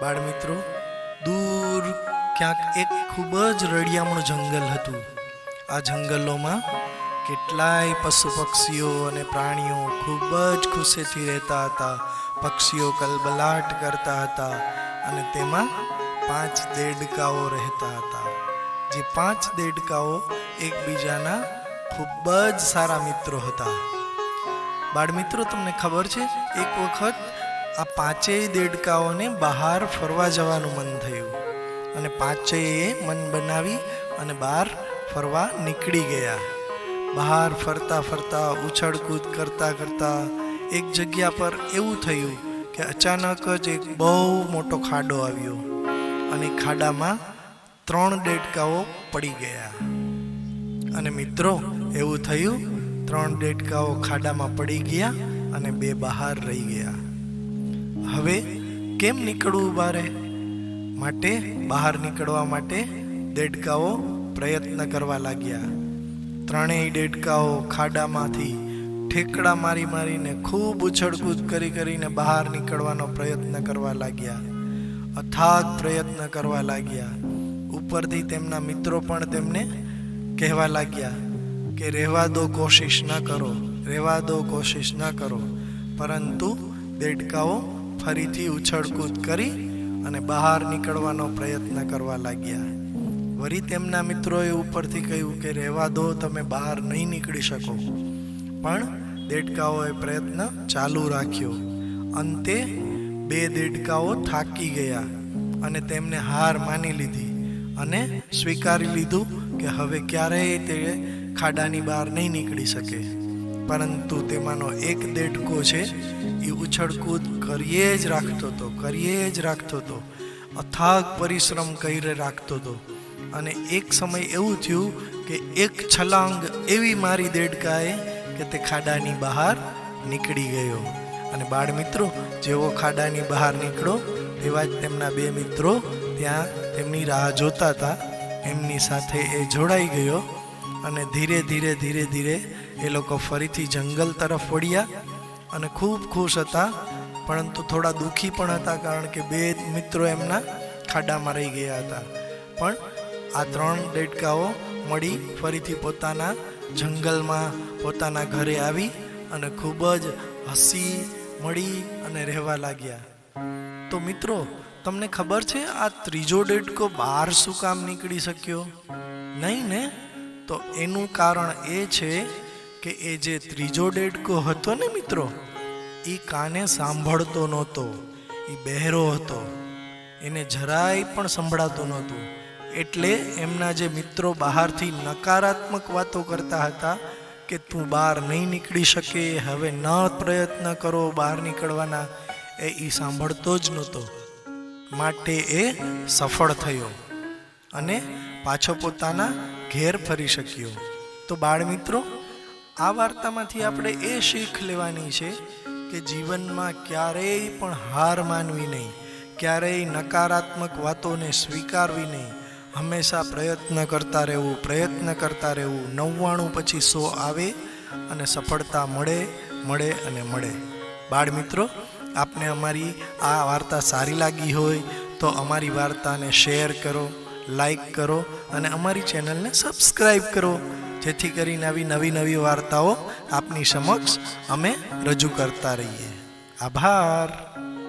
બાળમિત્રો, દૂર ક્યાંક એક ખૂબ જ રળિયામણું જંગલ હતું. આ જંગલોમાં કેટલાય પશુ પક્ષીઓ અને પ્રાણીઓ ખૂબ જ ખુશીથી રહેતા હતા. પક્ષીઓ કલબલાટ કરતા હતા અને તેમાં પાંચ દેડકાઓ રહેતા હતા. જે પાંચ દેડકાઓ એકબીજાના ખૂબ જ સારા મિત્રો હતા. બાળમિત્રો, તમને ખબર છે, એક વખત આ પાંચેય દેડકાઓને બહાર ફરવા જવાનું મન થયું. અને પાંચેય મન બનાવી અને બહાર ફરવા નીકળી ગયા. બહાર ફરતા ફરતા, ઉછળકૂદ કરતા કરતા એક જગ્યા પર એવું થયું કે અચાનક જ એક બહુ મોટો ખાડો આવ્યો અને ખાડામાં ત્રણ દેડકાઓ પડી ગયા. અને મિત્રો, એવું થયું, ત્રણ દેડકાઓ ખાડામાં પડી ગયા અને બે બહાર રહી ગયા. હવે કેમ નીકળવું બારે માટે બહાર નીકળવા માટે દેડકાઓ પ્રયત્ન કરવા લાગ્યા. ત્રણેય દેડકાઓ ખાડામાંથી ઠેકડા મારી મારીને ખૂબ ઉછળકૂદ કરી કરીને બહાર નીકળવાનો પ્રયત્ન કરવા લાગ્યા. અથાગ પ્રયત્ન કરવા લાગ્યા. ઉપરથી તેમના મિત્રો પણ તેમને કહેવા લાગ્યા કે રહેવા દો કોશિશ ન કરો રહેવા દો કોશિશ ન કરો. પરંતુ દેડકાઓ ફરીથી ઉછળકૂદ કરી અને બહાર નીકળવાનો પ્રયત્ન કરવા લાગ્યા. વળી તેમના મિત્રોએ ઉપરથી કહ્યું કે, રહેવા દો, તમે બહાર નહીં નીકળી શકો. પણ દેડકાઓએ પ્રયત્ન ચાલુ રાખ્યો. અંતે બે દેડકાઓ થાકી ગયા અને તેમને હાર માની લીધી અને સ્વીકારી લીધું કે, હવે ક્યારેય તે ખાડાની બહાર નહીં નીકળી શકે. પરંતુ તેમાંનો એક દેડકો છે, એ ઉછળકૂદ કરીએ જ રાખતો હતો, કરીએ જ રાખતો હતો. અથાગ પરિશ્રમ કરીને રાખતો હતો. અને એક સમય એવું થયું કે એક છલાંગ એવી મારી દેડકાએ કે તે ખાડાની બહાર નીકળી ગયો. અને બાળ મિત્રો, જેવો ખાડાની બહાર નીકળો તેવા જ તેમના બે મિત્રો ત્યાં તેમની રાહ જોતા હતા. એમની સાથે એ જોડાઈ ગયો અને ધીરે ધીરે ધીરે ધીરે એ લોકો ફરીથી જંગલ તરફ વળ્યા અને ખૂબ ખુશ હતા, પરંતુ થોડા દુઃખી પણ હતા કારણ કે બે મિત્રો એમના ખાડામાં રહી ગયા હતા. પણ આ ત્રણ દેડકાઓ મળી ફરીથી પોતાના જંગલમાં, પોતાના ઘરે આવી અને ખૂબ જ હસી મળી અને રહેવા લાગ્યા. તો મિત્રો, તમને ખબર છે આ ત્રીજો ડેટકો બહાર શું કામ નીકળી શક્યો? નહીં ને? તો એનું કારણ એ છે કે એ જે ત્રીજો ડેડકો હતો ને મિત્રો, એ કાને સાંભળતો નહોતો, એ બહેરો હતો. એને જરાય પણ સંભળાતું નહોતું. એટલે એમના જે મિત્રો બહારથી નકારાત્મક વાતો કરતા હતા કે તું બહાર નહીં નીકળી શકે, હવે ન પ્રયત્ન કરો બહાર નીકળવાના એ એ સાંભળતો જ નહોતો. માટે એ સફળ થયો અને પાછો પોતાના ઘેર ફરી શક્યો. તો બાળ મિત્રો આ વાર્તામાંથી આપણે એ શીખ લેવાની છે કે જીવનમાં ક્યારેય પણ હાર માનવી નહીં, ક્યારેય નકારાત્મક વાતોને સ્વીકારવી નહીં. હંમેશા પ્રયત્ન કરતા રહેવું, પ્રયત્ન કરતા રહેવું. નવ્વાણું પછી સો આવે અને સફળતા મળે મળે અને મળે. બાળ મિત્રો, આપને અમારી આ વાર્તા સારી લાગી હોય તો અમારી વાર્તાને શેર કરો, લાઈક કરો અને અમારી ચેનલને સબસ્ક્રાઈબ કરો. જેથી કરીને આવી નવી નવી વાર્તાઓ આપની સમક્ષ અમે રજૂ કરતા રહીએ. આભાર.